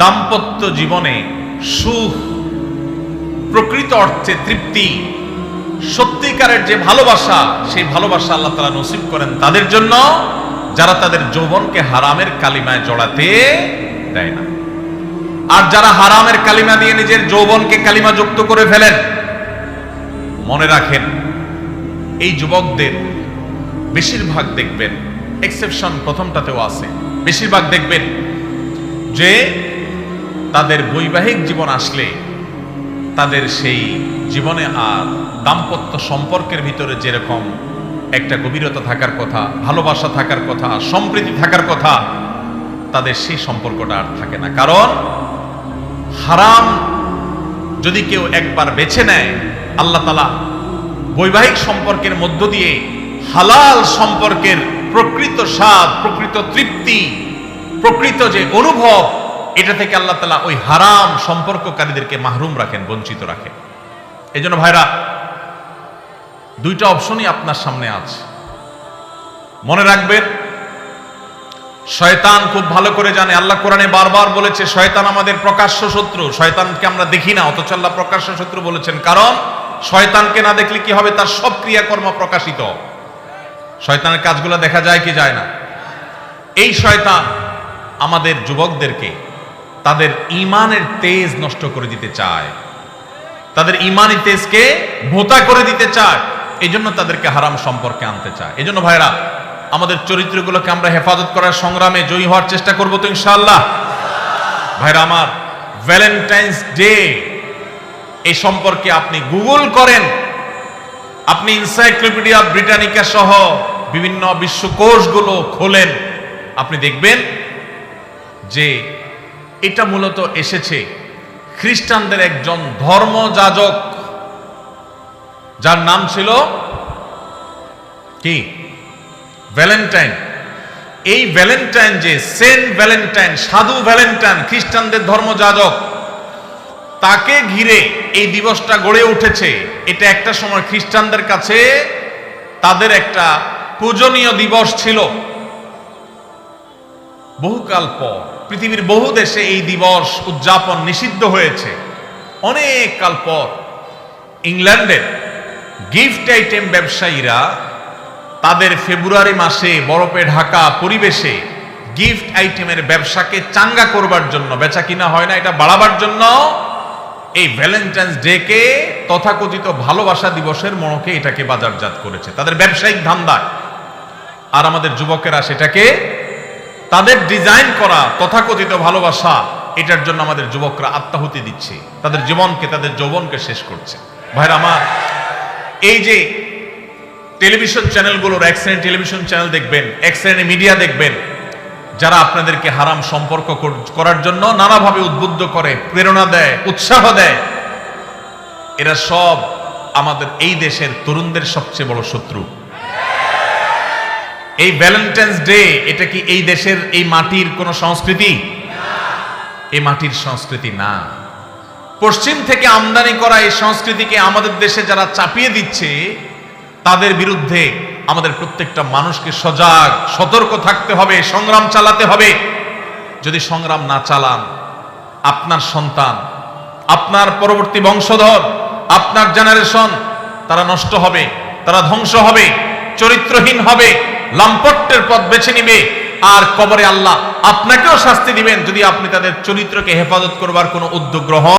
দাম্পত্য জীবনে সুখ, প্রকৃত অর্থে তৃপ্তি, সত্যিকারের যে ভালোবাসা, সেই ভালোবাসা আল্লাহ তালা নসিব করেন তাদের জন্য, যারা তাদের যৌবনকে হারামের কালিমায় জড়াতে দেয় না। আর যারা হারামের কালিমা দিয়ে নিজের যৌবনকে কালিমা যুক্ত করে ফেলেন, মনে রাখেন, এই যুবকদের বেশিরভাগ দেখবেন এক্সেপশন প্রথমটাতেও আছে, বেশিরভাগ দেখবেন যে তাদের বৈবাহিক জীবন আসলে তাদের সেই জীবনে আর দাম্পত্য সম্পর্কের ভিতরে যেরকম একটা গভীরতা থাকার কথা, ভালোবাসা থাকার কথা, সম্প্রীতি থাকার কথা, তাদের সেই সম্পর্কটা আর থাকে না। কারণ হারাম যদি কেউ একবার বেছে নেয়, আল্লাহ তালা বৈবাহিক সম্পর্কের মধ্য দিয়ে হালাল সম্পর্কের প্রকৃত স্বাদ, প্রকৃত তৃপ্তি, প্রকৃত যে অনুভব এটা থেকে আল্লাহ তালা ওই হারাম সম্পর্ককারীদেরকে মাহরুম রাখেন, বঞ্চিত রাখেন। এই জন্য ভাইরা, দুইটা অপশনই আপনার সামনে আছে। মনে রাখবেন, শয়তান খুব ভালো করে জানে। আল্লাহ কোরআনে বারবার বলেছে, শয়তান আমাদের প্রকাশ্য শত্রু। শয়তানকে আমরা দেখি না, অথচ আল্লাহ প্রকাশ্য শত্রু বলেছেন। কারণ, শয়তানকে না দেখলে কি হবে? তার সব ক্রিয়াকর্ম প্রকাশিত শয়তানের কাজগুলো দেখা যায় কি যায় না? এই শয়তান আমাদের যুবকদেরকে তাদের ইমানের তেজ নষ্ট করে দিতে চায়। তাদের ইমানি তেজকে ভোতা করে দিতে চায়। এই জন্য তাদেরকে হারাম সম্পর্কে আনতে চায়। এই জন্য ভাইরা আমাদের চরিত্রগুলোকে আমরা হেফাজত করার সংগ্রামে জয়ী হওয়ার চেষ্টা করব তো ইনশাল্লাহ ভাইরা আমার ভ্যালেন্টাইন্স ডে এই সম্পর্কে আপনি গুগল করেন। আপনি ইনসাইক্লোপিডিয়া ব্রিটানিকা সহ বিভিন্ন বিশ্বকোষগুলো খোলেন। আপনি দেখবেন যে এটা মূলত এসেছে খ্রিস্টানদের একজন ধর্মযাজক, যার নাম ছিল কি? ভ্যালেন্টাইন। এই ভ্যালেন্টাইন যে সেন্ট ভ্যালেন্টাইন, সাধু ভ্যালেন্টাইন, খ্রিস্টানদের ধর্মযাজক, তাকে ঘিরে এই দিবসটা গড়ে উঠেছে। এটা একটা সময় খ্রিস্টানদের কাছে তাদের একটা পূজনীয় দিবস ছিল। বহুকাল পর পৃথিবীর বহু দেশে এই দিবস উদযাপন নিষিদ্ধ হয়েছে। অনেক কাল পর ইংল্যান্ডের গিফট আইটেম ব্যবসায়ীরা তাদের ফেব্রুয়ারি মাসে বরফে ঢাকা পরিবেশে গিফট আইটেমের ব্যবসাকে চাঙ্গা করবার জন্য বেচা কিনা হয় না, এটা বাড়াবার জন্য এই ভ্যালেন্টাইন্স ডে কে তথাকথিত ভালোবাসা দিবসের মনকে এটাকে বাজারজাত করেছে। তাদের ব্যবসায়িক ধান্দায়। আর আমাদের যুবকেরা সেটাকে তাদের ডিজাইন করা তথাকথিত ভালোবাসা, এটার জন্য আমাদের যুবকরা আত্মাহুতি দিচ্ছে। তাদের জীবনকে, তাদের যৌবনকে শেষ করছে। ভাইরা আমার, এই যে টেলিভিশন চ্যানেলগুলোর, এক শ্রেণি টেলিভিশন চ্যানেল দেখবেন, এক শ্রেণি মিডিয়া দেখবেন, যারা আপনাদেরকে হারাম সম্পর্ক কর- করার জন্য নানাভাবে উদ্বুদ্ধ করে, প্রেরণা দেয়, উৎসাহ দেয়, এরা সব আমাদের এই দেশের তরুণদের সবচেয়ে বড় শত্রু। এই ভ্যালেন্টাইন্স ডে এটা কি এই দেশের, এই মাটির কোন সংস্কৃতি? এই মাটির সংস্কৃতি না। পশ্চিম থেকে আমদানি করা এই সংস্কৃতিকে আমাদের দেশে যারা চাপিয়ে দিচ্ছে, তাদের বিরুদ্ধে আমাদের প্রত্যেকটা মানুষকে সজাগ, সতর্ক থাকতে হবে, সংগ্রাম চালাতে হবে। যদি সংগ্রাম না চালান, আপনার সন্তান, আপনার পরবর্তী বংশধর, আপনার জেনারেশন তারা নষ্ট হবে, তারা ধ্বংস হবে, চরিত্রহীন হবে। লাম্পট্যের পথ বেছে নিবে। আর কবরে আল্লাহ আপনাকেও শাস্তি দিবেন যদি আপনি তাদের চরিত্রকে হেফাজত করবার কোনো উদ্যোগ গ্রহণ